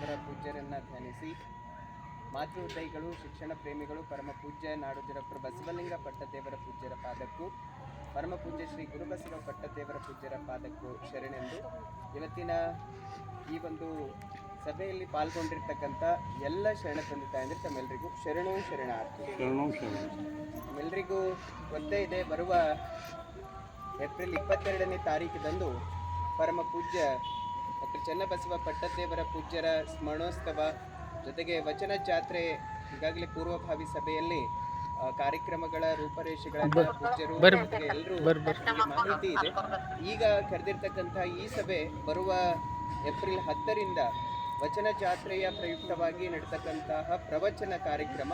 ಅವರ ಪೂಜ್ಯರನ್ನು ಧ್ಯಾನಿಸಿ ಮಾತೃದೈಗಳು ಶಿಕ್ಷಣ ಪ್ರೇಮಿಗಳು ಪರಮ ಪೂಜ್ಯ ನಾಡೋಜ ಡಾಕ್ಟರ್ ಬಸವಲಿಂಗ ಪಟ್ಟದೇವರ ಪೂಜ್ಯರ ಪಾದಕ್ಕೂ ಪರಮ ಪೂಜ್ಯ ಶ್ರೀ ಗುರುಬಸವ ಪಟ್ಟದೇವರ ಪೂಜ್ಯರ ಪಾದಕ್ಕೂ ಶರಣೆಂದು ಇವತ್ತಿನ ಈ ಒಂದು ಸಭೆಯಲ್ಲಿ ಪಾಲ್ಗೊಂಡಿರ್ತಕ್ಕಂಥ ಎಲ್ಲ ಶರಣ ತಂದೆ ತಾಯಂದ್ರೆ ತಮ್ಮೆಲ್ಲರಿಗೂ ಶರಣು ಶರಣ ಎಲ್ಲರಿಗೂ ಗೊತ್ತೇ ಇದೆ ಬರುವ ಏಪ್ರಿಲ್ ಇಪ್ಪತ್ತೆರಡನೇ ತಾರೀಕಿದಂದು ಪರಮ ಪೂಜ್ಯ ಡಾಕ್ಟರ್ ಚನ್ನಬಸವ ಪಟ್ಟದೇವರ ಪೂಜ್ಯರ ಸ್ಮರಣೋತ್ಸವ ಜೊತೆಗೆ ವಚನ ಜಾತ್ರೆ ಈಗಾಗಲೇ ಪೂರ್ವಭಾವಿ ಸಭೆಯಲ್ಲಿ ಕಾರ್ಯಕ್ರಮಗಳ ರೂಪರೇಷೆಗಳನ್ನು ಪೂಜ್ಯರು ಜೊತೆಗೆ ಎಲ್ಲರೂ ಮಾಹಿತಿ ಇದೆ. ಈಗ ಕರೆದಿರ್ತಕ್ಕಂಥ ಈ ಸಭೆ ಬರುವ ಏಪ್ರಿಲ್ ಹತ್ತರಿಂದ ವಚನ ಜಾತ್ರೆಯ ಪ್ರಯುಕ್ತವಾಗಿ ನಡೀತಕ್ಕಂತಹ ಪ್ರವಚನ ಕಾರ್ಯಕ್ರಮ.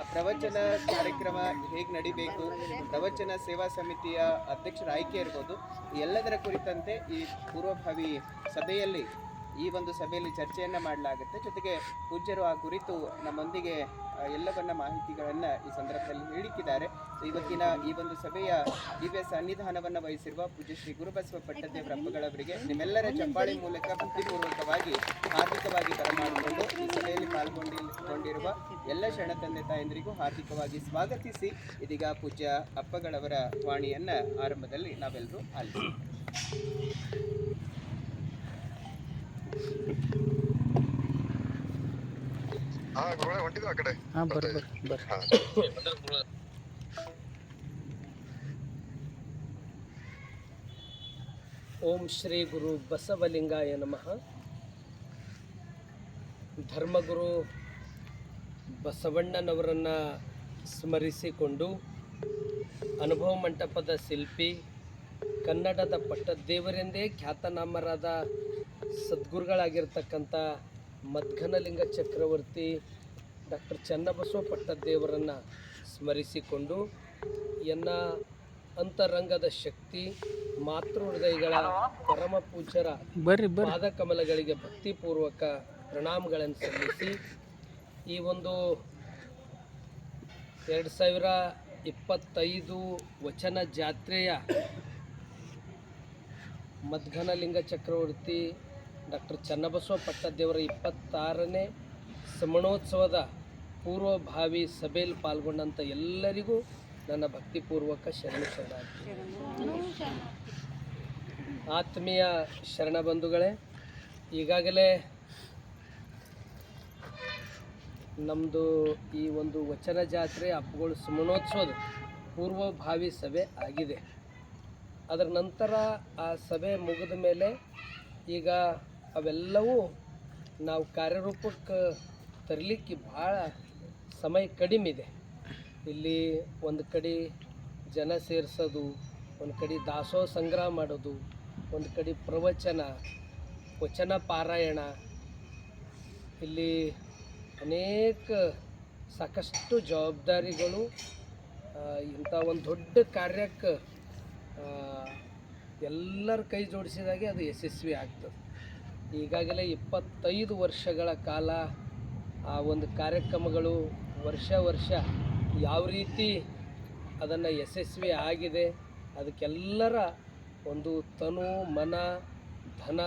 ಆ ಪ್ರವಚನ ಕಾರ್ಯಕ್ರಮ ಹೇಗೆ ನಡಿಬೇಕು? ಪ್ರವಚನ ಸೇವಾ ಸಮಿತಿಯ ಅಧ್ಯಕ್ಷರ ಆಯ್ಕೆ ಇರ್ಬೋದು ಎಲ್ಲದರ ಕುರಿತಂತೆ ಈ ಪೂರ್ವಭಾವಿ ಸಭೆಯಲ್ಲಿ ಈ ಒಂದು ಸಭೆಯಲ್ಲಿ ಚರ್ಚೆಯನ್ನು ಮಾಡಲಾಗುತ್ತೆ. ಜೊತೆಗೆ ಪೂಜ್ಯರು ಆ ಕುರಿತು ನಮ್ಮೊಂದಿಗೆ ಎಲ್ಲ ಎಲ್ಲವನ್ನ ಮಾಹಿತಿಗಳನ್ನು ಈ ಸಂದರ್ಭದಲ್ಲಿ ಹೇಳಿಕ್ಕಿದ್ದಾರೆ. ಇವತ್ತಿನ ಈ ಒಂದು ಸಭೆಯ ದಿವ್ಯ ಸನ್ನಿಧಾನವನ್ನು ವಹಿಸಿರುವ ಪೂಜ್ಯ ಶ್ರೀ ಗುರುಬಸವ ಪಟ್ಟದೇವರ ಹಬ್ಬಗಳವರಿಗೆ ನಿಮ್ಮೆಲ್ಲರ ಚಪ್ಪಾಳೆ ಮೂಲಕ ಭಕ್ತಿಪೂರ್ವಕವಾಗಿ ಹಾರ್ದಿಕವಾಗಿ ಬರಮಾಡಿಕೊಂಡು ಈ ಸಭೆಯಲ್ಲಿ ಪಾಲ್ಗೊಂಡಿಕೊಂಡಿರುವ ಎಲ್ಲ ಶರಣ ತಂದೆ ತಾಯಂದರಿಗೂ ಹಾರ್ದಿಕವಾಗಿ ಸ್ವಾಗತಿಸಿ ಇದೀಗ ಪೂಜ್ಯ ಅಪ್ಪಗಳವರ ವಾಣಿಯನ್ನು ಆರಂಭದಲ್ಲಿ ನಾವೆಲ್ಲರೂ ಆಲಿಸಿ ಹೊಂಟಿದ್ವಿ ಆ ಕಡೆ? ಓಂ ಶ್ರೀ ಗುರು ಬಸವಲಿಂಗಾಯ ನಮಃ. ಧರ್ಮಗುರು ಬಸವಣ್ಣನವರನ್ನು ಸ್ಮರಿಸಿಕೊಂಡು ಅನುಭವ ಮಂಟಪದ ಶಿಲ್ಪಿ ಕನ್ನಡದ ಪಟ್ಟದೇವರೆಂದೇ ಖ್ಯಾತನಾಮರಾದ ಸದ್ಗುರುಗಳಾಗಿರ್ತಕ್ಕಂಥ ಮದ್ಘನಲಿಂಗ ಚಕ್ರವರ್ತಿ ಡಾಕ್ಟರ್ ಚನ್ನಬಸವ ಪಟ್ಟದೇವರನ್ನು ಸ್ಮರಿಸಿಕೊಂಡು ಎನ್ನ ಅಂತರಂಗದ ಶಕ್ತಿ ಮಾತೃ ಹೃದಯಗಳ ಪರಮ ಪೂಜರ ಪಾದ ಕಮಲಗಳಿಗೆ ಭಕ್ತಿಪೂರ್ವಕ ಪ್ರಣಾಮಗಳನ್ನು ಸಲ್ಲಿಸಿ ಈ ಒಂದು ಎರಡು ಸಾವಿರ ಇಪ್ಪತ್ತೈದು ವಚನ ಜಾತ್ರೆಯ ಮದ್ಘನಲಿಂಗ ಚಕ್ರವರ್ತಿ ಡಾಕ್ಟರ್ ಚನ್ನಬಸವ ಪಟ್ಟದೇವರ ಇಪ್ಪತ್ತಾರನೇ ಸಮಣೋತ್ಸವದ ಪೂರ್ವಭಾವಿ ಸಭೆಯಲ್ಲಿ ಪಾಲ್ಗೊಂಡಂಥ ಎಲ್ಲರಿಗೂ ನನ್ನ ಭಕ್ತಿಪೂರ್ವಕ ಶರಣ ಶರಣಾರ್ಥಿ. ಆತ್ಮೀಯ ಶರಣ ಬಂಧುಗಳೇ, ಈಗಾಗಲೇ ನಮ್ಮದು ಈ ಒಂದು ವಚನ ಜಾತ್ರೆ ಹಬ್ಬಗಳು ಸುಮನೋತ್ಸವದ ಪೂರ್ವಭಾವಿ ಸಭೆ ಆಗಿದೆ. ಅದರ ನಂತರ ಆ ಸಭೆ ಮುಗಿದ ಮೇಲೆ ಈಗ ಅವೆಲ್ಲವೂ ನಾವು ಕಾರ್ಯರೂಪಕ್ಕೆ ತರಲಿಕ್ಕೆ ಭಾಳ ಸಮಯ ಕಡಿಮೆ ಇದೆ. ಇಲ್ಲಿ ಒಂದು ಕಡೆ ಜನ ಸೇರಿಸೋದು, ಒಂದು ಕಡೆ ದಾಸೋಹ ಸಂಗ್ರಹ ಮಾಡೋದು, ಒಂದು ಕಡೆ ಪ್ರವಚನ, ವಚನ ಪಾರಾಯಣ. ಇಲ್ಲಿ ಅನೇಕ ಸಾಕಷ್ಟು ಜವಾಬ್ದಾರಿಗಳು ಇಂಥ ಒಂದು ದೊಡ್ಡ ಕಾರ್ಯಕ್ಕೆ ಎಲ್ಲರ ಕೈ ಜೋಡಿಸಿದಾಗೆ ಅದು ಯಶಸ್ವಿ ಆಗ್ತದೆ. ಈಗಾಗಲೇ ಇಪ್ಪತ್ತೈದು ವರ್ಷಗಳ ಕಾಲ ಆ ಒಂದು ಕಾರ್ಯಕ್ರಮಗಳು ವರ್ಷ ವರ್ಷ ಯಾವ ರೀತಿ ಅದನ್ನು ಯಶಸ್ವಿ ಆಗಿದೆ, ಅದಕ್ಕೆಲ್ಲರ ಒಂದು ತನು, ಮನ, ಧನ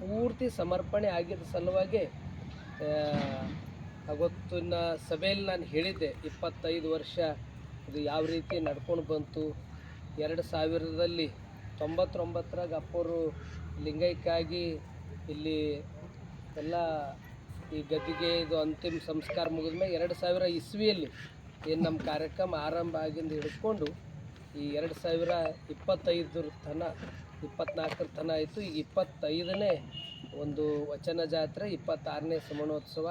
ಪೂರ್ತಿ ಸಮರ್ಪಣೆ ಆಗಿದ್ದ ಸಲುವಾಗಿ ಅವತ್ತಿನ ಸಭೆಯಲ್ಲಿ ನಾನು ಹೇಳಿದ್ದೆ ಇಪ್ಪತ್ತೈದು ವರ್ಷ ಇದು ಯಾವ ರೀತಿ ನಡ್ಕೊಂಡು ಬಂತು. ಎರಡು ಸಾವಿರದಲ್ಲಿ ತೊಂಬತ್ತೊಂಬತ್ತರಾಗ ಅಪ್ಪವರು ಲಿಂಗೈಕ್ಕಾಗಿ ಇಲ್ಲಿ ಎಲ್ಲ ಈ ಗದ್ದಿಗೆ ಇದು ಅಂತಿಮ ಸಂಸ್ಕಾರ ಮುಗಿದ್ಮೇಲೆ ಎರಡು ಸಾವಿರ ಇಸ್ವಿಯಲ್ಲಿ ಏನು ನಮ್ಮ ಕಾರ್ಯಕ್ರಮ ಆರಂಭ ಆಗಿಂದ ಹಿಡ್ಕೊಂಡು ಈ ಎರಡು ಸಾವಿರ ಇಪ್ಪತ್ತೈದರ ತನ, ಇಪ್ಪತ್ನಾಲ್ಕರ ತನ ಆಯಿತು. ಈಗ ಇಪ್ಪತ್ತೈದನೇ ಒಂದು ವಚನ ಜಾತ್ರೆ, ಇಪ್ಪತ್ತಾರನೇ ಸಮಣೋತ್ಸವ.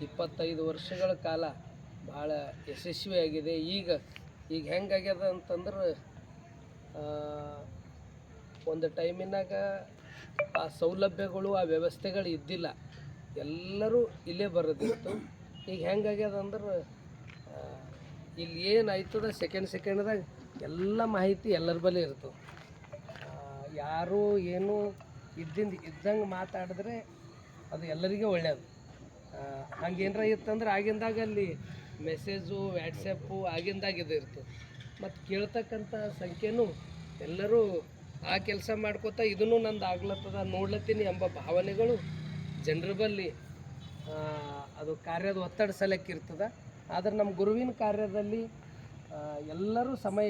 ಇಪ್ಪತ್ತೈದು ವರ್ಷಗಳ ಕಾಲ ಭಾಳ ಯಶಸ್ವಿಯಾಗಿದೆ. ಈಗ ಈಗ ಹೆಂಗಾಗ್ಯದ ಅಂತಂದ್ರೆ ಒಂದು ಟೈಮಿನಾಗ ಆ ಸೌಲಭ್ಯಗಳು, ಆ ವ್ಯವಸ್ಥೆಗಳು ಇದ್ದಿಲ್ಲ. ಎಲ್ಲರೂ ಇಲ್ಲೇ ಬರೋದಿತ್ತು. ಈಗ ಹೆಂಗಾಗ್ಯದ ಅಂದ್ರೆ ಇಲ್ಲಿ ಏನಾಯ್ತದ ಸೆಕೆಂಡ್ ಸೆಕೆಂಡ್ದಾಗ ಎಲ್ಲ ಮಾಹಿತಿ ಎಲ್ಲರ ಬಳಿ ಇರ್ತದೆ. ಯಾರು ಏನು ಇದ್ದಿಂದ ಇದ್ದಂಗೆ ಮಾತಾಡಿದ್ರೆ ಅದು ಎಲ್ಲರಿಗೂ ಒಳ್ಳೆಯದು ಹಂಗೇನಾರ ಇತ್ತಂದ್ರೆ ಆಗಿಂದಾಗ ಅಲ್ಲಿ ಮೆಸೇಜು ವ್ಯಾಟ್ಸಪ್ಪು ಆಗಿಂದಾಗ ಇದು ಇರ್ತದೆ. ಮತ್ತು ಕೇಳ್ತಕ್ಕಂಥ ಸಂಖ್ಯೆನೂ ಎಲ್ಲರೂ ಆ ಕೆಲಸ ಮಾಡ್ಕೋತಾ ಇದನ್ನು ನಂದು ಆಗ್ಲತ್ತದ, ನೋಡ್ಲತ್ತೀನಿ ಎಂಬ ಭಾವನೆಗಳು ಜನರ ಬಲ್ಲಿ ಅದು ಕಾರ್ಯದ ಒತ್ತಡ ಸಲಕ್ಕೆ ಇರ್ತದೆ. ಆದ್ರೆ ನಮ್ಮ ಗುರುವಿನ ಕಾರ್ಯದಲ್ಲಿ ಎಲ್ಲರೂ ಸಮಯ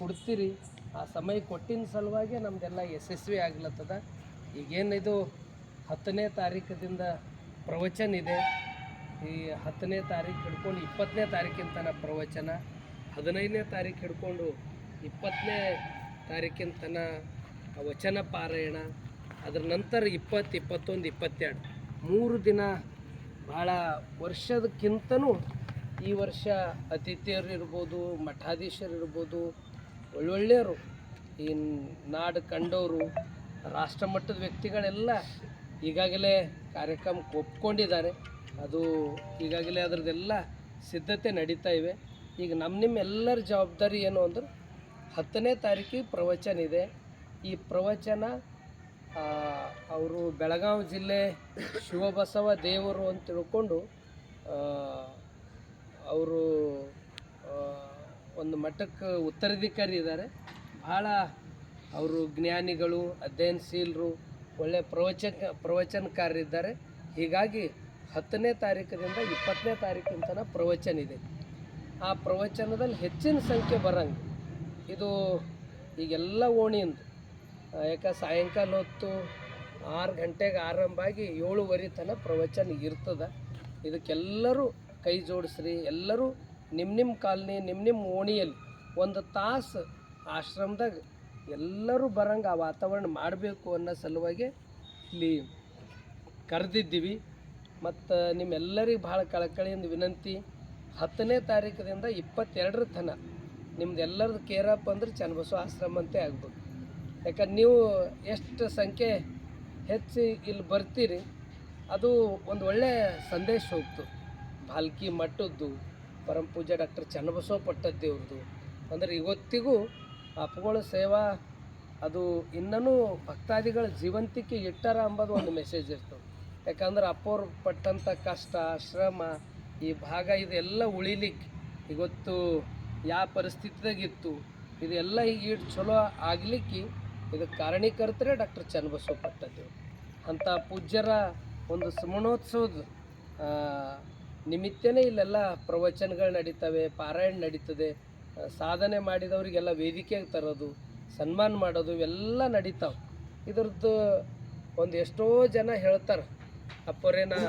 ಕೊಡ್ತೀರಿ. ಆ ಸಮಯ ಕೊಟ್ಟಿನ ಸಲುವಾಗಿ ನಮ್ದೆಲ್ಲ ಯಶಸ್ವಿ ಆಗ್ಲತ್ತದ. ಈಗೇನಿದು ಹತ್ತನೇ ತಾರೀಕದಿಂದ ಪ್ರವಚನ ಇದೆ. ಈ ಹತ್ತನೇ ತಾರೀಕು ಹಿಡ್ಕೊಂಡು ಇಪ್ಪತ್ತನೇ ತಾರೀಕಿನ ತನಕ ಪ್ರವಚನ. ಹದಿನೈದನೇ ತಾರೀಕು ಹಿಡ್ಕೊಂಡು ಇಪ್ಪತ್ತನೇ ತಾರೀಕಿನ ತನ ವಚನ ಪಾರಾಯಣ, ಅದರ ನಂತರ ಇಪ್ಪತ್ತು, ಇಪ್ಪತ್ತೊಂದು, ಇಪ್ಪತ್ತೆರಡು. ಮೂರು ದಿನ ಭಾಳ ವರ್ಷದಕ್ಕಿಂತನೂ ಈ ವರ್ಷ ಅತಿಥಿಯರು ಇರ್ಬೋದು, ಮಠಾಧೀಶರು ಇರ್ಬೋದು, ಒಳ್ಳೊಳ್ಳೆಯವರು, ಈ ನಾಡು ಕಂಡವರು ರಾಷ್ಟ್ರಮಟ್ಟದ ವ್ಯಕ್ತಿಗಳೆಲ್ಲ ಈಗಾಗಲೇ ಕಾರ್ಯಕ್ರಮಕ್ಕೆ ಒಪ್ಕೊಂಡಿದ್ದಾರೆ. ಅದು ಈಗಾಗಲೇ ಅದರದ್ದೆಲ್ಲ ಸಿದ್ಧತೆ ನಡೀತಾ ಇವೆ. ಈಗ ನಮ್ಮ ನಿಮ್ಮೆಲ್ಲರ ಜವಾಬ್ದಾರಿ ಏನು ಅಂದ್ರೆ ಹತ್ತನೇ ತಾರೀಕಿಗೆ ಪ್ರವಚನ ಇದೆ. ಈ ಪ್ರವಚನ ಅವರು ಬೆಳಗಾವಿ ಜಿಲ್ಲೆ ಶಿವಬಸವ ದೇವರು ಅಂತ ತಿಳ್ಕೊಂಡು ಅವರು ಒಂದು ಮಠಕ್ಕೆ ಉತ್ತರಾಧಿಕಾರಿ ಇದ್ದಾರೆ. ಭಾಳ ಅವರು ಜ್ಞಾನಿಗಳು ಅಧ್ಯಯನಶೀಲರು ಒಳ್ಳೆಯ ಪ್ರವಚಕ ಪ್ರವಚನಕಾರರಿದ್ದಾರೆ ಹೀಗಾಗಿ ಹತ್ತನೇ ತಾರೀಕಿನಿಂದ ಇಪ್ಪತ್ತನೇ ತಾರೀಕಿನ ತನಕ ಪ್ರವಚನ ಇದೆ. ಆ ಪ್ರವಚನದಲ್ಲಿ ಹೆಚ್ಚಿನ ಸಂಖ್ಯೆ ಬರಂಗೆ ಇದು ಈಗೆಲ್ಲ ಓಣಿಯಿಂದ ಯಾಕೆ ಸಾಯಂಕಾಲ ಹೊತ್ತು ಆರು ಗಂಟೆಗೆ ಆರಂಭ ಆಗಿ ಏಳುವರೆ ತನಕ ಪ್ರವಚನ ಇರ್ತದೆ. ಇದಕ್ಕೆಲ್ಲರೂ ಕೈ ಜೋಡಿಸ್ರಿ, ಎಲ್ಲರೂ ನಿಮ್ಮ ನಿಮ್ಮ ಕಾಲನಿ ನಿಮ್ಮ ನಿಮ್ಮ ಓಣಿಯಲ್ಲಿ ಒಂದು ತಾಸು ಆಶ್ರಮದಾಗ ಎಲ್ಲರೂ ಬರಂಗೆ ಆ ವಾತಾವರಣ ಮಾಡಬೇಕು ಅನ್ನೋ ಸಲುವಾಗಿ ಇಲ್ಲಿ ಕರೆದಿದ್ದೀವಿ. ಮತ್ತು ನಿಮ್ಮೆಲ್ಲರಿಗೆ ಭಾಳ ಕಳಕಳಿಯಿಂದ ವಿನಂತಿ, ಹತ್ತನೇ ತಾರೀಕದಿಂದ ಇಪ್ಪತ್ತೆರಡರ ತನಕ ನಿಮ್ದು ಎಲ್ಲರದ್ದು ಅಪ್ ಅಂದ್ರೆ ಚನ್ನಬಸವ ಆಶ್ರಮ ಅಂತೆ ಆಗ್ಬೋದು. ಯಾಕಂದ್ರೆ ನೀವು ಎಷ್ಟು ಸಂಖ್ಯೆ ಹೆಚ್ಚಿ ಇಲ್ಲಿ ಬರ್ತೀರಿ, ಅದು ಒಂದು ಒಳ್ಳೆಯ ಸಂದೇಶ ಹೋಗ್ತು. ಭಾಲ್ಕಿ ಮಠದ್ದು, ಪರಮ ಪೂಜೆ ಡಾಕ್ಟರ್ ಚನ್ನಬಸವ ಪಟ್ಟದ್ದೇವ್ರದ್ದು. ಅಂದ್ರೆ ಇವತ್ತಿಗೂ ಅಪ್ಗಳ ಸೇವಾ, ಅದು ಇನ್ನೂ ಭಕ್ತಾದಿಗಳ ಜೀವಂತಿಕೆ ಇಟ್ಟಾರ ಅಂಬೋದು ಒಂದು ಮೆಸೇಜ್ ಇರ್ತದೆ. ಯಾಕಂದ್ರೆ ಅಪ್ಪವ್ರು ಪಟ್ಟಂಥ ಕಷ್ಟ ಶ್ರಮ ಈ ಭಾಗ ಇದೆಲ್ಲ ಉಳಿಲಿಕ್ಕೆ ಇವತ್ತು ಯಾವ ಪರಿಸ್ಥಿತಿದಾಗ ಇತ್ತು ಇದೆಲ್ಲ ಈಗ ಇಟ್ಟು ಚಲೋ ಆಗ್ಲಿಕ್ಕೆ ಇದಕ್ಕೆ ಕಾರಣೀಕರ್ತರೇ ಡಾಕ್ಟರ್ ಚನ್ನಬಸವ ಪಟ್ಟದೇವ್ರು ಅಂಥ ಪೂಜ್ಯರ ಒಂದು ಸುಮಣೋತ್ಸವದ ನಿಮಿತ್ತನೇ ಇಲ್ಲೆಲ್ಲ ಪ್ರವಚನಗಳು ನಡೀತವೆ, ಪಾರಾಯಣ ನಡೀತದೆ ಸಾಧನೆ ಮಾಡಿದವರಿಗೆಲ್ಲ ವೇದಿಕೆಗೆ ತರೋದು, ಸನ್ಮಾನ ಮಾಡೋದು ಇವೆಲ್ಲ ನಡೀತಾವೆ. ಇದ್ರದ್ದು ಒಂದು ಎಷ್ಟೋ ಜನ ಹೇಳ್ತಾರೆ, ಅಪ್ಪರೇ, ನಾ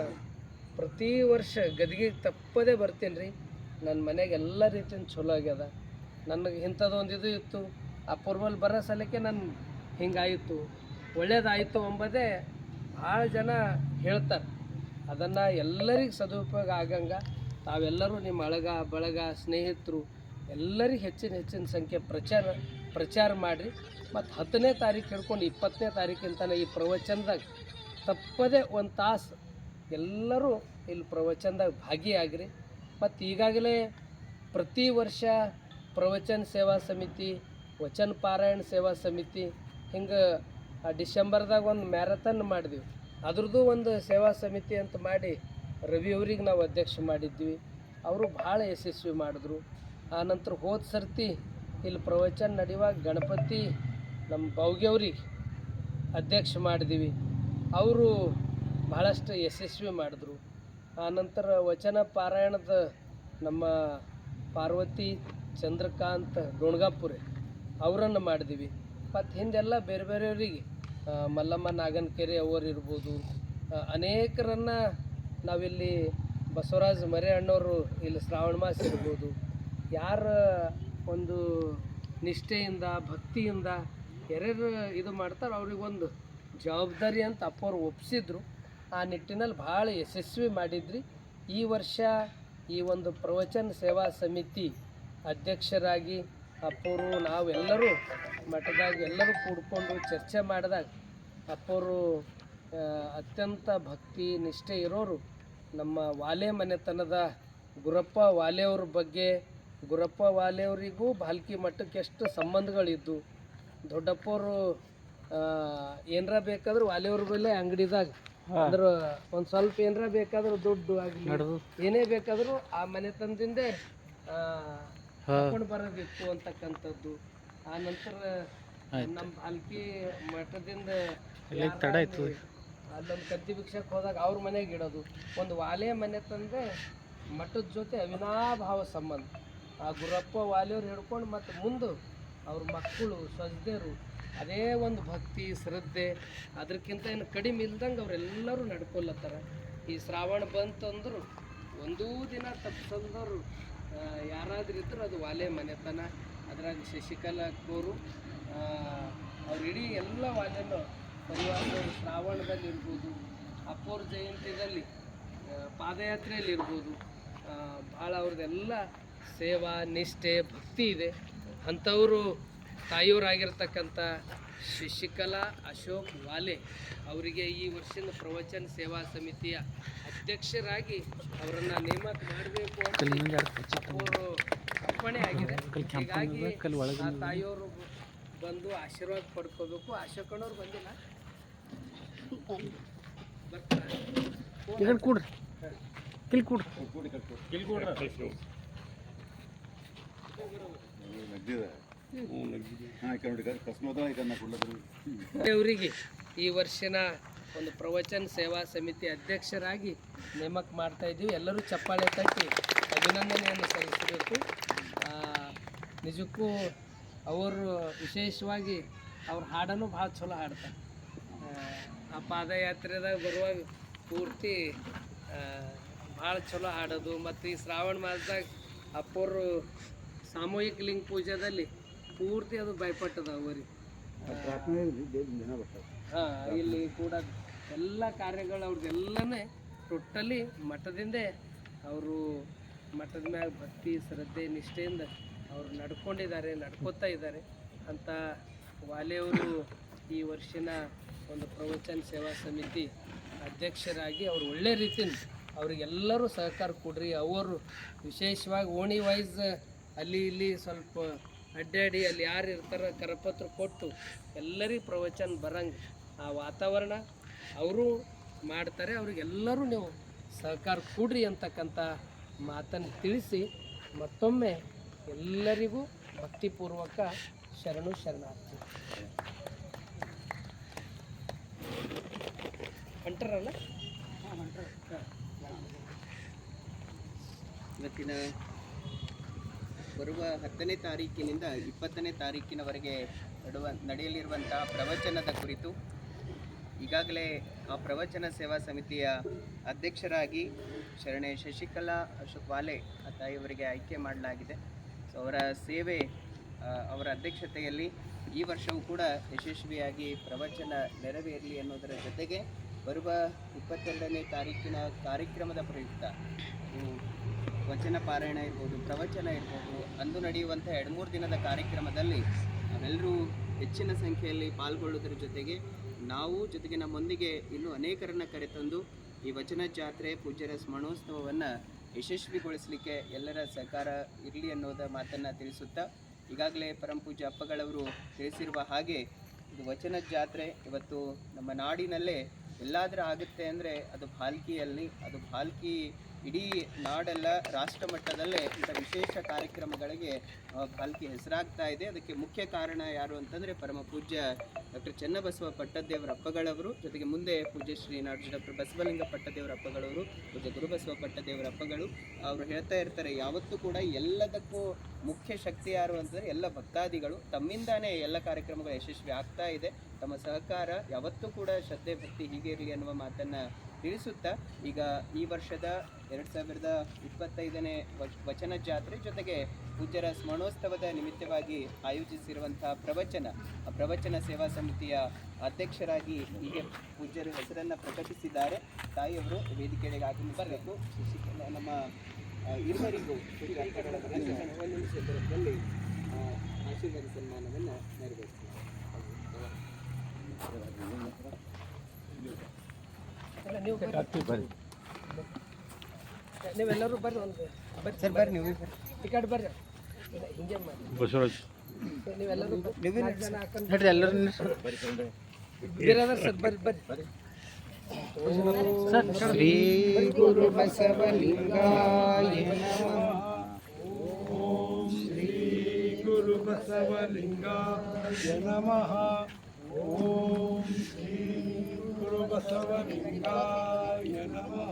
ಪ್ರತಿ ವರ್ಷ ಗದಗಿಗೆ ತಪ್ಪದೇ ಬರ್ತೀನಿ ರೀ ನನ್ನ ಮನೆಗೆ ಎಲ್ಲ ರೀತಿಯಿಂದ ಚಲೋ ಆಗ್ಯದ. ನನಗೆ ಇಂಥದ್ದೊಂದು ಇದು ಇತ್ತು. ಆ ಪೂರ್ವಲ್ ಬರೋ ಸಲಕ್ಕೆ ನನ್ನ ಹಿಂಗಾಯಿತು ಒಳ್ಳೇದಾಯಿತು ಎಂಬುದೇ ಭಾಳ ಜನ ಹೇಳ್ತಾರೆ. ಅದನ್ನು ಎಲ್ಲರಿಗೆ ಸದುಪಯೋಗ ಆಗಂಗ ತಾವೆಲ್ಲರೂ ನಿಮ್ಮ ಅಳಗ, ಬಳಗ, ಸ್ನೇಹಿತರು ಎಲ್ಲರಿಗೆ ಹೆಚ್ಚಿನ ಹೆಚ್ಚಿನ ಸಂಖ್ಯೆ ಪ್ರಚಾರ ಪ್ರಚಾರ ಮಾಡಿರಿ. ಮತ್ತು ಹತ್ತನೇ ತಾರೀಕು ಹಿಡ್ಕೊಂಡು ಇಪ್ಪತ್ತನೇ ತಾರೀಕಿನ ತನಕ ಈ ಪ್ರವಚನದಾಗ ತಪ್ಪದೇ ಒಂದು ತಾಸು ಎಲ್ಲರೂ ಇಲ್ಲಿ ಪ್ರವಚನದಾಗ ಭಾಗಿಯಾಗ್ರಿ. ಮತ್ತು ಈಗಾಗಲೇ ಪ್ರತಿ ವರ್ಷ ಪ್ರವಚನ ಸೇವಾ ಸಮಿತಿ, ವಚನ ಪಾರಾಯಣ ಸೇವಾ ಸಮಿತಿ, ಹಿಂಗೆ ಡಿಸೆಂಬರ್ದಾಗ ಒಂದು ಮ್ಯಾರಥಾನ್ ಮಾಡಿದ್ವಿ. ಅದ್ರದ್ದು ಒಂದು ಸೇವಾ ಸಮಿತಿ ಅಂತ ಮಾಡಿ ರವಿ ಅವ್ರಿಗೆ ನಾವು ಅಧ್ಯಕ್ಷ ಮಾಡಿದ್ವಿ. ಅವರು ಭಾಳ ಯಶಸ್ವಿ ಮಾಡಿದ್ರು. ಆ ನಂತರ ಹೋದ ಸರ್ತಿ ಇಲ್ಲಿ ಪ್ರವಚನ ನಡೆಯುವಾಗ ಗಣಪತಿ ನಮ್ಮ ಬಾವ್ಗೆವ್ರಿಗೆ ಅಧ್ಯಕ್ಷ ಮಾಡಿದ್ವಿ. ಅವರು ಭಾಳಷ್ಟು ಯಶಸ್ವಿ ಮಾಡಿದ್ರು. ಆ ನಂತರ ವಚನ ಪಾರಾಯಣದ ನಮ್ಮ ಪಾರ್ವತಿ ಚಂದ್ರಕಾಂತ್ ಡೋಣ್ಗಾಪುರೆ ಅವರನ್ನು ಮಾಡಿದ್ದೀವಿ. ಮತ್ತು ಹಿಂದೆಲ್ಲ ಬೇರೆ ಬೇರೆಯವರಿಗೆ ಮಲ್ಲಮ್ಮ ನಾಗನಕೆರೆ ಅವರು ಇರ್ಬೋದು ಅನೇಕರನ್ನ ನಾವಿಲ್ಲಿ ಬಸವರಾಜ್ ಮರೆ ಅಣ್ಣವರು ಇಲ್ಲಿ ಶ್ರಾವಣ ಮಾಸ ಇರ್ಬೋದು. ಯಾರ ಒಂದು ನಿಷ್ಠೆಯಿಂದ, ಭಕ್ತಿಯಿಂದ, ಯಾರ್ಯಾರು ಇದು ಮಾಡ್ತಾರೆ ಅವ್ರಿಗೊಂದು ಜವಾಬ್ದಾರಿ ಅಂತ ಅಪ್ಪವ್ರು ಒಪ್ಪಿಸಿದ್ರು ಆ ನಿಟ್ಟಿನಲ್ಲಿ ಭಾಳ ಯಶಸ್ವಿ ಮಾಡಿದ್ರಿ. ಈ ವರ್ಷ ಈ ಒಂದು ಪ್ರವಚನ ಸೇವಾ ಸಮಿತಿ ಅಧ್ಯಕ್ಷರಾಗಿ, ಅಪ್ಪರು, ನಾವೆಲ್ಲರೂ ಮಠದಾಗ ಎಲ್ಲರೂ ಕೂಡ್ಕೊಂಡು ಚರ್ಚೆ ಮಾಡಿದಾಗ ಅಪ್ಪರು ಅತ್ಯಂತ ಭಕ್ತಿ, ನಿಷ್ಠೆ ಇರೋರು ನಮ್ಮ ವಾಲೆ ಮನೆತನದ ಗುರಪ್ಪ ವಾಲೆಯವ್ರ ಬಗ್ಗೆ, ಗುರಪ್ಪ ವಾಲೆಯವರಿಗೂ ಬಾಲ್ಕಿ ಮಠಕ್ಕೆ ಎಷ್ಟು ಸಂಬಂಧಗಳಿದ್ದು ದೊಡ್ಡಪ್ಪವರು ಏನರ ಬೇಕಾದ್ರೂ ವಾಲೆಯವ್ರ ಮೇಲೆ ಅಂಗಡಿದಾಗ ಅಂದ್ರ ಒಂದ್ ಸ್ವಲ್ಪ ಏನ್ರ ಬೇಕಾದ್ರೂ ದುಡ್ಡು ಆಗ್ಲಿ ಏನೇ ಬೇಕಾದ್ರೂ ಆ ಮನೆತನದಿಂದೇ ತಗೊಂಡು ಬರಬೇಕು ಅಂತಕ್ಕಂಥದ್ದು. ಆ ನಂತರ ನಮ್ಮ ಅಲ್ಪಿ ಮಠದಿಂದ ಯಾರಾಗ್ಲಿ, ಅಲ್ಲೊಂದು ಕತ್ತಿ ಭಿಕ್ಷಕ್ಕೆ ಹೋದಾಗ ಅವ್ರ ಮನೆಗೆ ಇಡೋದು. ಒಂದು ವಾಲೆ ಮನೆ ತಂದೆ ಮಠದ ಜೊತೆ ಅವಿನಾಭಾವ ಸಂಬಂಧ. ಆ ಗುರಪ್ಪ ವಾಲಿಯವ್ರು ಹಿಡ್ಕೊಂಡು ಮತ್ತೆ ಮುಂದೆ ಅವ್ರ ಮಕ್ಕಳು ಸ್ವಜ್ಞರು ಅದೇ ಒಂದು ಭಕ್ತಿ, ಶ್ರದ್ಧೆ, ಅದಕ್ಕಿಂತ ಏನು ಕಡಿಮೆ ಇಲ್ದಂಗೆ ಅವರೆಲ್ಲರೂ ನಡ್ಕೊಲ್ಲತ್ತಾರ ಈ ಶ್ರಾವಣ ಬಂತಂದ್ರು ಒಂದೂ ದಿನ ತಪ್ಪಿಸಲ್ದವ್ರು ಯಾರಾದ್ರೂ ಇದ್ರೆ ಅದು ವಾಲೆ ಮನೆತನ. ಅದ್ರಾಗ ಶಶಿಕಲಾ ಕೋರು ಅವ್ರು ಇಡೀ ಎಲ್ಲ ವಾಲೆನೂ ಪರಿವಾರದವರು ಶ್ರಾವಣದಲ್ಲಿ ಇರ್ಬೋದು, ಅಪ್ಪೋರ್ ಜಯಂತಿದಲ್ಲಿ ಪಾದಯಾತ್ರೆಯಲ್ಲಿ ಇರ್ಬೋದು. ಭಾಳ ಅವ್ರದ್ದೆಲ್ಲ ಸೇವಾ, ನಿಷ್ಠೆ, ಭಕ್ತಿ ಇದೆ. ಅಂಥವರು ತಾಯಿಯವರಾಗಿರ್ತಕ್ಕಂಥ ಶಶಿಕಲಾ ಅಶೋಕ್ ವಾಲೆ ಅವರಿಗೆ ಈ ವರ್ಷದ ಪ್ರವಚನ ಸೇವಾ ಸಮಿತಿಯ ಅಧ್ಯಕ್ಷರಾಗಿ ಅವರನ್ನು ನೇಮಕ ಮಾಡಬೇಕು ಅಂತ ಅವರು ಅರ್ಪಣೆ ಆಗಿದೆ. ಹೀಗಾಗಿ ಆ ತಾಯಿಯವರು ಬಂದು ಆಶೀರ್ವಾದ ಪಡ್ಕೋಬೇಕು. ಅಶೋಕಣ್ಣವ್ರು ಬಂದಿಲ್ಲ. ಬರ್ತಾರಾ? ಕೂಡ್ರಿ? ಕಿಲ್ ಕೂಡ್ರಿ. ಅವರಿಗೆ ಈ ವರ್ಷನ ಒಂದು ಪ್ರವಚನ ಸೇವಾ ಸಮಿತಿ ಅಧ್ಯಕ್ಷರಾಗಿ ನೇಮಕ ಮಾಡ್ತಾ ಇದ್ದೀವಿ. ಎಲ್ಲರೂ ಚಪ್ಪಾಳೆ ತಟ್ಟಿ ಅಭಿನಂದನೆಯನ್ನು ಸಲ್ಲಿಸಬೇಕು. ನಿಜಕ್ಕೂ ಅವರು ವಿಶೇಷವಾಗಿ ಅವ್ರ ಹಾಡನ್ನು ಭಾಳ ಚಲೋ ಹಾಡ್ತಾರೆ. ಆ ಪಾದಯಾತ್ರೆದಾಗ ಬರುವಾಗ ಪೂರ್ತಿ ಭಾಳ ಚಲೋ ಹಾಡೋದು. ಮತ್ತು ಈ ಶ್ರಾವಣ ಮಾಸದಾಗ ಅಪ್ಪರು ಸಾಮೂಹಿಕ ಲಿಂಗ ಪೂಜೆದಲ್ಲಿ ಪೂರ್ತಿ ಅದು ಭಯಪಟ್ಟದ ಅವರಿ. ಹಾಂ ಇಲ್ಲಿ ಕೂಡ ಎಲ್ಲ ಕಾರ್ಯಗಳು ಅವ್ರದ್ದೆಲ್ಲನೇ ಟೋಟಲಿ ಮಠದಿಂದ ಅವರು ಮಠದ ಮ್ಯಾಗ ಭಕ್ತಿ ಶ್ರದ್ಧೆ ನಿಷ್ಠೆಯಿಂದ ಅವರು ನಡ್ಕೊಂಡಿದ್ದಾರೆ ನಡ್ಕೋತಾ ಇದ್ದಾರೆ. ಅಂತ ವಾಲೆಯವರು ಈ ವರ್ಷನ ಒಂದು ಪ್ರವಚನ ಸೇವಾ ಸಮಿತಿ ಅಧ್ಯಕ್ಷರಾಗಿ ಅವರು ಒಳ್ಳೆ ರೀತಿಯಿಂದ ಅವ್ರಿಗೆಲ್ಲರೂ ಸಹಕಾರ ಕೊಡ್ರಿ. ಅವರು ವಿಶೇಷವಾಗಿ ಓಣಿ ವೈಸ್ ಅಲ್ಲಿ ಇಲ್ಲಿ ಸ್ವಲ್ಪ ಅಡ್ಡಾಡಿ ಅಲ್ಲಿ ಯಾರು ಇರ್ತಾರ ಕರಪತ್ರ ಕೊಟ್ಟು ಎಲ್ಲರಿಗೂ ಪ್ರವಚನ ಬರಂಗೆ ಆ ವಾತಾವರಣ ಅವರು ಮಾಡ್ತಾರೆ ಅವ್ರಿಗೆಲ್ಲರೂ ನೀವು ಸಹಕಾರ ಕೊಡ್ರಿ ಅಂತಕ್ಕಂಥ ಮಾತನ್ನು ತಿಳಿಸಿ ಮತ್ತೊಮ್ಮೆ ಎಲ್ಲರಿಗೂ ಭಕ್ತಿಪೂರ್ವಕ ಶರಣು ಶರಣಾರ್ಥಿ. ಹೊಂಟರಲ್ಲ ಇವತ್ತಿನ ಬರುವ ಹತ್ತನೇ ತಾರೀಕಿನಿಂದ ಇಪ್ಪತ್ತನೇ ತಾರೀಕಿನವರೆಗೆ ನಡುವ ನಡೆಯಲಿರುವಂತಹ ಪ್ರವಚನದ ಕುರಿತು ಈಗಾಗಲೇ ಆ ಪ್ರವಚನ ಸೇವಾ ಸಮಿತಿಯ ಅಧ್ಯಕ್ಷರಾಗಿ ಶರಣೆ ಶಶಿಕಲಾ ಅಶೋಕ್ ವಾಲೆ ಆ ತಾಯಿಯವರಿಗೆ ಆಯ್ಕೆ ಮಾಡಲಾಗಿದೆ. ಸೊ ಅವರ ಸೇವೆ ಅವರ ಅಧ್ಯಕ್ಷತೆಯಲ್ಲಿ ಈ ವರ್ಷವೂ ಕೂಡ ಯಶಸ್ವಿಯಾಗಿ ಪ್ರವಚನ ನೆರವೇರಲಿ ಅನ್ನೋದರ ಜೊತೆಗೆ ಬರುವ ಇಪ್ಪತ್ತೆರಡನೇ ತಾರೀಕಿನ ಕಾರ್ಯಕ್ರಮದ ಪ್ರಯುಕ್ತ ವಚನ ಪಾರಾಯಣ ಇರ್ಬೋದು, ಪ್ರವಚನ ಇರ್ಬೋದು, ಅಂದು ನಡೆಯುವಂಥ ಎರಡು ಮೂರು ದಿನದ ಕಾರ್ಯಕ್ರಮದಲ್ಲಿ ನಾವೆಲ್ಲರೂ ಹೆಚ್ಚಿನ ಸಂಖ್ಯೆಯಲ್ಲಿ ಪಾಲ್ಗೊಳ್ಳುವುದರ ಜೊತೆಗೆ ನಾವು ಜೊತೆಗೆ ನಮ್ಮೊಂದಿಗೆ ಇನ್ನೂ ಅನೇಕರನ್ನು ಕರೆತಂದು ಈ ವಚನ ಜಾತ್ರೆ, ಪೂಜ್ಯರ ಸ್ಮರಣೋತ್ಸವವನ್ನು ಯಶಸ್ವಿಗೊಳಿಸಲಿಕ್ಕೆ ಎಲ್ಲರ ಸಹಕಾರ ಇರಲಿ ಅನ್ನೋದ ಮಾತನ್ನು ತಿಳಿಸುತ್ತಾ ಈಗಾಗಲೇ ಪರಂ ಪೂಜ್ಯ ಅಪ್ಪಗಳವರು ತಿಳಿಸಿರುವ ಹಾಗೆ ಇದು ವಚನ ಜಾತ್ರೆ. ಇವತ್ತು ನಮ್ಮ ನಾಡಿನಲ್ಲೇ ಎಲ್ಲಾದರೂ ಆಗುತ್ತೆ ಅಂದರೆ ಅದು ಭಾಲ್ಕಿಯಲ್ಲಿ, ಅದು ಭಾಲ್ಕಿ ಇಡೀ ನಾಡೆಲ್ಲ ರಾಷ್ಟ್ರ ಮಟ್ಟದಲ್ಲೇ ಇಂಥ ವಿಶೇಷ ಕಾರ್ಯಕ್ರಮಗಳಿಗೆ ಆ, ಭಾಲ್ಕಿ ಹೆಸರಾಗ್ತಾ ಇದೆ. ಅದಕ್ಕೆ ಮುಖ್ಯ ಕಾರಣ ಯಾರು ಅಂತಂದ್ರೆ ಪರಮ ಪೂಜ್ಯ ಡಾಕ್ಟರ್ ಚನ್ನಬಸವ ಪಟ್ಟದೇವರ ಅಪ್ಪಗಳವರು. ಜೊತೆಗೆ ಮುಂದೆ ಪೂಜ್ಯ ಶ್ರೀ ನಾಡು ಡಾಕ್ಟರ್ ಬಸವಲಿಂಗ ಪಟ್ಟದೇವರ ಅಪ್ಪಗಳವರು ಪೂಜ್ಯ ಗುರುಬಸವ ಪಟ್ಟದೇವರ ಅಪ್ಪಗಳು. ಅವರು ಹೇಳ್ತಾ ಇರ್ತಾರೆ ಯಾವತ್ತೂ ಕೂಡ ಎಲ್ಲದಕ್ಕೂ ಮುಖ್ಯ ಶಕ್ತಿ ಯಾರು ಅಂತಂದ್ರೆ ಎಲ್ಲ ಭಕ್ತಾದಿಗಳು. ತಮ್ಮಿಂದಾನೇ ಎಲ್ಲ ಕಾರ್ಯಕ್ರಮಗಳು ಯಶಸ್ವಿ ಆಗ್ತಾ ಇದೆ. ತಮ್ಮ ಸಹಕಾರ ಯಾವತ್ತೂ ಕೂಡ ಶ್ರದ್ಧೆ ಭಕ್ತಿ ಹೀಗೆ ಇರಲಿ ಅನ್ನುವ ಮಾತನ್ನ ತಿಳಿಸುತ್ತಾ ಈಗ ಈ ವರ್ಷದ ಎರಡ್ ಸಾವಿರದ ಇಪ್ಪತ್ತೈದನೇ ವಚ- ವಚನ ಜಾತ್ರೆ ಜೊತೆಗೆ ಪೂಜ್ಯರ ಸ್ಮರಣೋತ್ಸವದ ನಿಮಿತ್ತವಾಗಿ ಆಯೋಜಿಸಿರುವಂತಹ ಪ್ರವಚನ ಆ ಪ್ರವಚನ ಸೇವಾ ಸಮಿತಿಯ ಅಧ್ಯಕ್ಷರಾಗಿ ಹೀಗೆ ಪೂಜ್ಯರ ಹೆಸರನ್ನು ಪ್ರಕಟಿಸಿದ್ದಾರೆ. ತಾಯಿಯವರು ವೇದಿಕೆಗೆ ಆಗಮಿಸಬೇಕು ಬರಬೇಕು. ನಮ್ಮ ಇರುವರಿಗೂ ಸಂದರ್ಭದಲ್ಲಿ ಆಶೀರ್ವಾದ ಸನ್ಮಾನವನ್ನು ನೆರವೇರಿಸ್ತಾರೆ ನೀವೆಲ್ಲರೂ ಬರ್ರಿ ಒಂದು ಬರ್ರಿ. ಸರ್ ಬರ್ರಿ ನೀವು ಟಿಕೆಟ್ ಕಡೆ ಬರ್ರಿ. ಬಸವರಾಜ್. ಹೇಳ್ರಿ ಎಲ್ಲರೂ ಸರ್ ಬರ್ರಿ ಬರ್ರಿ. ಶ್ರೀ ಗುರು ಬಸವಲಿಂಗಾಯ ಗುರು ಬಸವಲಿಂಗಾಯ ನಮಃ ಓಂ ಶ್ರೀ ಗುರು ಬಸವಲಿಂಗಾಯ ನಮಃ.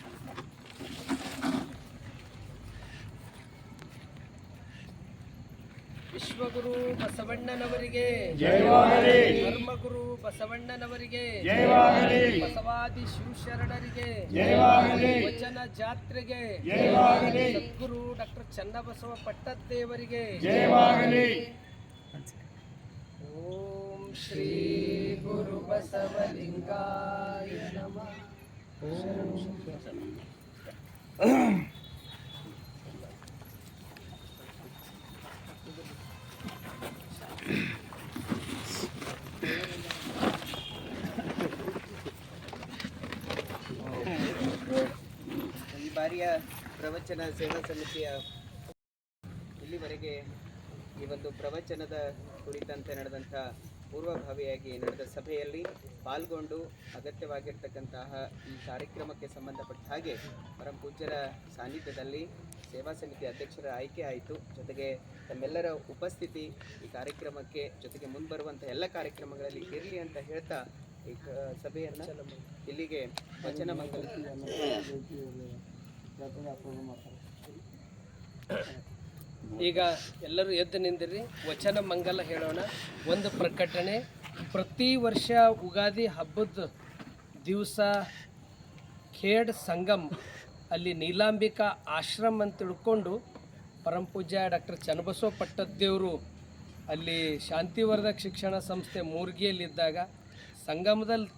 ವಿಶ್ವಗುರು ಬಸವಣ್ಣನವರಿಗೆ ಜಯವಾಗಲಿ. ಧರ್ಮಗುರು ಬಸವಣ್ಣನವರಿಗೆ ಜಯವಾಗಲಿ. ಬಸವಾದಿ ಶಿವಶರಣರಿಗೆ ಜಯವಾಗಲಿ. ವಚನ ಜಾತ್ರೆಗೆ ಜಯವಾಗಲಿ. ಸದ್ಗುರು ಡಾಕ್ಟರ್ ಚನ್ನಬಸವ ಪಟ್ಟದ್ದೇವರಿಗೆ ಜಯವಾಗಲಿ ಓಂ ಶ್ರೀ ಗುರು ಬಸವಲಿಂಗಾಯ ನಮಃ ಈ ಬಾರಿಯ ಪ್ರವಚನ ಸೇವಾ ಸಮಿತಿಯ ಇಲ್ಲಿವರೆಗೆ ಈ ಒಂದು ಪ್ರವಚನದ ಕುರಿತಂತೆ ನಡೆದಂಥ ಪೂರ್ವಭಾವಿಯಾಗಿ ನಡೆದ ಸಭೆಯಲ್ಲಿ ಪಾಲ್ಗೊಂಡು ಅಗತ್ಯವಾಗಿರ್ತಕ್ಕಂತಹ ಈ ಕಾರ್ಯಕ್ರಮಕ್ಕೆ ಸಂಬಂಧಪಟ್ಟ ಹಾಗೆ ಪರಂ ಪೂಜ್ಯರ ಸಾನ್ನಿಧ್ಯದಲ್ಲಿ ಸೇವಾ ಸಮಿತಿ ಅಧ್ಯಕ್ಷರ ಆಯ್ಕೆ ಆಯಿತು. ಜೊತೆಗೆ ತಮ್ಮೆಲ್ಲರ ಉಪಸ್ಥಿತಿ ಈ ಕಾರ್ಯಕ್ರಮಕ್ಕೆ ಜೊತೆಗೆ ಮುಂಬರುವಂಥ ಎಲ್ಲ ಕಾರ್ಯಕ್ರಮಗಳಲ್ಲಿ ಇರಲಿ ಅಂತ ಹೇಳ್ತಾ ಈ ಸಭೆಯನ್ನ ಇಲ್ಲಿಗೆ ವಚನ ಮಂಗಲ ಈಗ ಎಲ್ಲರೂ ಎದ್ದು ನಿಂದಿರಿ ವಚನ ಮಂಗಲ ಹೇಳೋಣ. ಒಂದು ಪ್ರಕಟಣೆ. ಪ್ರತಿ ವರ್ಷ ಉಗಾದಿ ಹಬ್ಬದ ದಿವಸ ಖೇಡ್ ಸಂಗಮ್, ಅಲ್ಲಿ ನೀಲಾಂಬಿಕಾ ಆಶ್ರಮ ಅಂತ ತಿಳ್ಕೊಂಡು ಪರಮಪೂಜ್ಯ ಡಾಕ್ಟರ್ ಚನ್ನಬಸವ ಪಟ್ಟದ್ದೇವರು ಅಲ್ಲಿ ಶಾಂತಿವರ್ಧಕ ಶಿಕ್ಷಣ ಸಂಸ್ಥೆ ಮೂರ್ಗಿಯಲ್ಲಿದ್ದಾಗ ಸಂಗಮದಲ್ಲಿ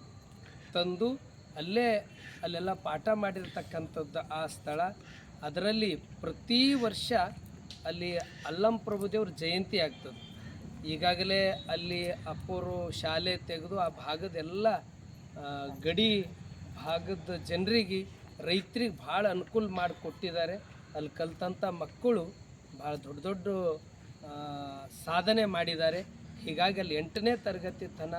ತಂದು ಅಲ್ಲೇ ಅಲ್ಲೆಲ್ಲ ಪಾಠ ಮಾಡಿರ್ತಕ್ಕಂಥದ್ದು ಆ ಸ್ಥಳ. ಅದರಲ್ಲಿ ಪ್ರತಿ ವರ್ಷ ಅಲ್ಲಿ ಅಲ್ಲಂ ಪ್ರಭುದೇವ್ರ ಜಯಂತಿ ಆಗ್ತದೆ. ಈಗಾಗಲೇ ಅಲ್ಲಿ ಅಪ್ಪೋರು ಶಾಲೆ ತೆಗೆದು ಆ ಭಾಗದೆಲ್ಲ ಎಲ್ಲ ಗಡಿ ಭಾಗದ ಜನರಿಗೆ, ರೈತರಿಗೆ ಭಾಳ ಅನುಕೂಲ ಮಾಡಿಕೊಟ್ಟಿದ್ದಾರೆ. ಅಲ್ಲಿ ಕಲ್ತಂಥ ಮಕ್ಕಳು ಭಾಳ ದೊಡ್ಡ ದೊಡ್ಡ ಸಾಧನೆ ಮಾಡಿದ್ದಾರೆ. ಹೀಗಾಗಿ ಅಲ್ಲಿ ಎಂಟನೇ ತರಗತಿ ತನ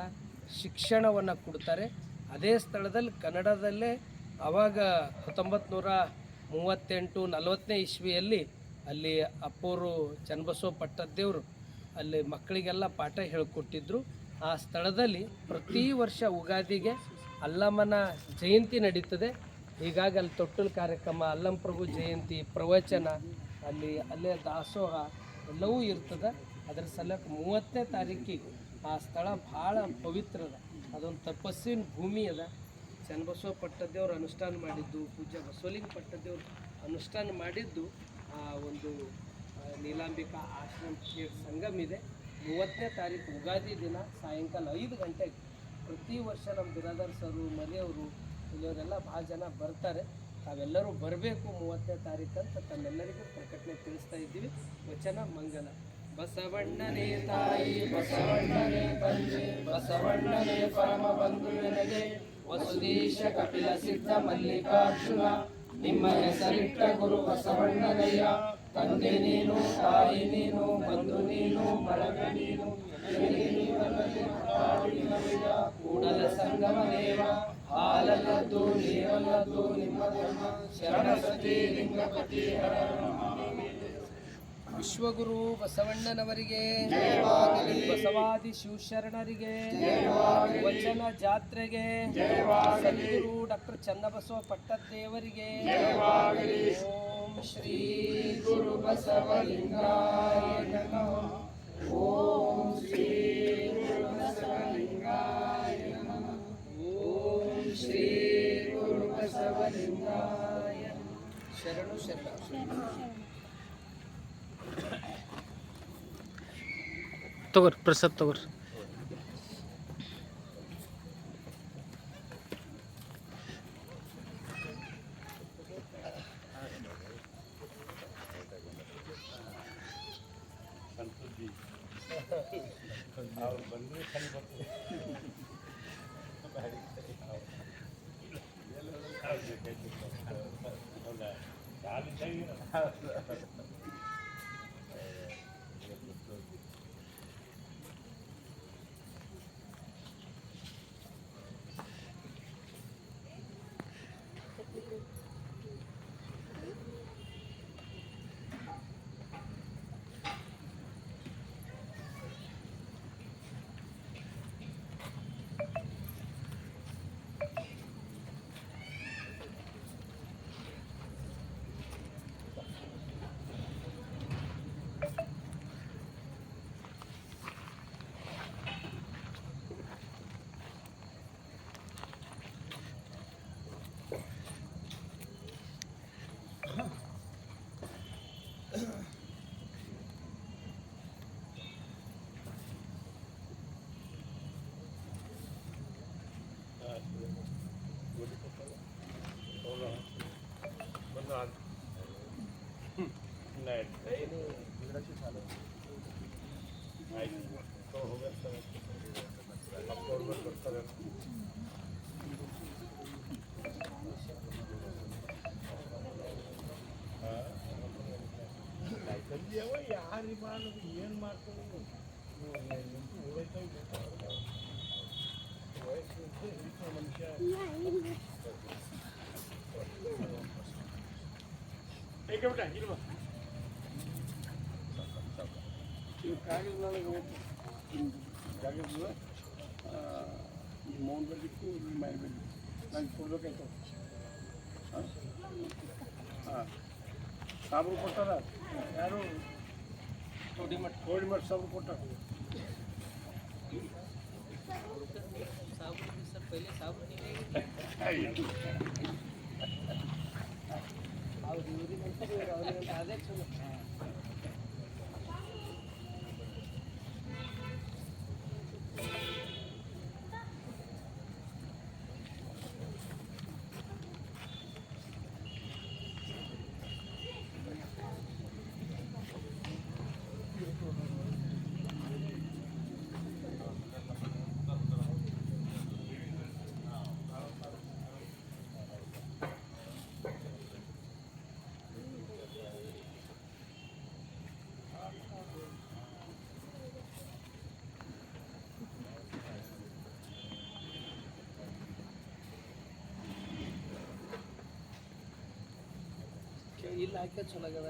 ಶಿಕ್ಷಣವನ್ನು ಕೊಡ್ತಾರೆ. ಅದೇ ಸ್ಥಳದಲ್ಲಿ ಕನ್ನಡದಲ್ಲೇ ಆವಾಗ ಹತ್ತೊಂಬತ್ತು ನೂರ ಮೂವತ್ತೆಂಟು ನಲವತ್ತನೇ ಇಸ್ವಿಯಲ್ಲಿ ಅಲ್ಲಿ ಅಪ್ಪೋರು ಚನ್ನಬಸವ ಪಟ್ಟದ್ದೇವರು ಅಲ್ಲಿ ಮಕ್ಕಳಿಗೆಲ್ಲ ಪಾಠ ಹೇಳಿಕೊಟ್ಟಿದ್ರು. ಆ ಸ್ಥಳದಲ್ಲಿ ಪ್ರತಿ ವರ್ಷ ಉಗಾದಿಗೆ ಅಲ್ಲಮ್ಮನ ಜಯಂತಿ ನಡೀತದೆ. ಹೀಗಾಗಿ ಅಲ್ಲಿ ತೊಟ್ಟಲು ಕಾರ್ಯಕ್ರಮ, ಅಲ್ಲಂ ಪ್ರಭು ಜಯಂತಿ, ಪ್ರವಚನ, ಅಲ್ಲಿ ಅಲ್ಲೇ ದಾಸೋಹ ಎಲ್ಲವೂ ಇರ್ತದೆ. ಅದರ ಸಲಕ್ಕೆ ಮೂವತ್ತನೇ ತಾರೀಕಿಗೆ ಆ ಸ್ಥಳ ಭಾಳ ಪವಿತ್ರದ. ಅದ ಅದೊಂದು ತಪಸ್ಸಿನ ಭೂಮಿ ಅದ. ಚನ್ನಬಸವ ಪಟ್ಟದೇವ್ರು ಅನುಷ್ಠಾನ ಮಾಡಿದ್ದು, ಪೂಜ್ಯ ಬಸವಲಿಂಗ ಪಟ್ಟದೇವರು ಅನುಷ್ಠಾನ ಮಾಡಿದ್ದು, ಆ ಒಂದು ನೀಲಾಂಬಿಕಾ ಆಶ್ರಮ ಸಂಗಮ್ ಇದೆ. ಮೂವತ್ತನೇ ತಾರೀಕು ಉಗಾದಿ ದಿನ, ಸಾಯಂಕಾಲ ಐದು ಗಂಟೆಗೆ. ಪ್ರತಿ ವರ್ಷ ನಮ್ಮ ಬಿರಾದರ್ ಸರು ಮನೆಯವರು ಇಲ್ಲಿಯವರೆಲ್ಲ ಭಾಳ ಜನ ಬರ್ತಾರೆ. ತಾವೆಲ್ಲರೂ ಬರಬೇಕು ಮೂವತ್ತನೇ ತಾರೀಕು ಅಂತ ತಮ್ಮೆಲ್ಲರಿಗೂ ಪ್ರಕಟಣೆ ತಿಳಿಸ್ತಾ ಇದ್ದೀವಿ. ವಚನ ಮಂಗಲ ಬಸವಣ್ಣನೇ ತಾಯಿ, ಬಸವಣ್ಣನೇ ತಂದೆ ಬಸವಣ್ಣನೇ ಪರಮ ಬಂಧು ನನಗೆ ವಸುದೀಶ ಕಪಿಲ ಸಿದ್ಧ ಮಲ್ಲಿಕಾರ್ಜುನ, ನಿಮ್ಮ ಹೆಸರಿಟ್ಟ ಗುರು ಬಸವಣ್ಣನಯ್ಯ. ತಂದೆ ನೀನು, ತಾಯಿ ನೀನು, ಬಂಧು ನೀನು, ಬಳಗ ನೀನು. ಕೂಡಲ ಸಂಗಮ ದೇವ. ಹಾಲಲ್ಲದ್ದು, ನೀರಲ್ಲದ್ದು, ನಿಮ್ಮ ಧರ್ಮ. ಶರಣಸತಿ ಲಿಂಗಪತಿ ಹರ ವಿಶ್ವಗುರು ಬಸವಣ್ಣನವರಿಗೆ ಬಸವಾದಿ ಶಿವಶರಣರಿಗೆ ವಚನ ಜಾತ್ರೆಗೆ ಸದ್ಗುರು ಡಾಕ್ಟರ್ ಚನ್ನಬಸವ ಪಟ್ಟದೇವರಿಗೆ ಓಂ ಶ್ರೀ ಗುರು ಬಸವಲಿಂಗಾಯ ತಗೋರಿ ಪ್ರಸಾದ್ ತಗೋರಿ. ಮೌನ್ ಬರಲಿಕ್ಕೂ ನಿಮ್ಮ ಬರಲಿಕ್ಕೆ ನಂಗೆ ಕೊಡ್ಬೇಕಾಯ್ತು ಹಾಂ ಹಾಂ ಸಾಬ್ರು ಕೊಟ್ಟಾರ ಯಾರು ಕೋಡಿಮಠ ಕೋಡಿಮಠ ಸಾಬ್ರು ಕೊಟ್ಟಾರ ಅವ್ರು ಇವ್ರಿಗೆ ಅಂತ ಇವ್ರು ಅವ್ರಿಗೆ ಅಂತ ಅದೇ ಚಲೋ ಇಲ್ಲಿ ಹಾಕಿ ಚಲೋ ಆಗ್ಯದ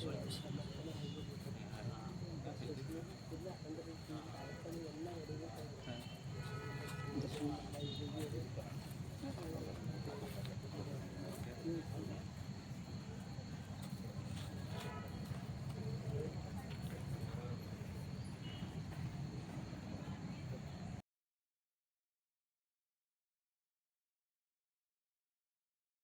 চলতেছে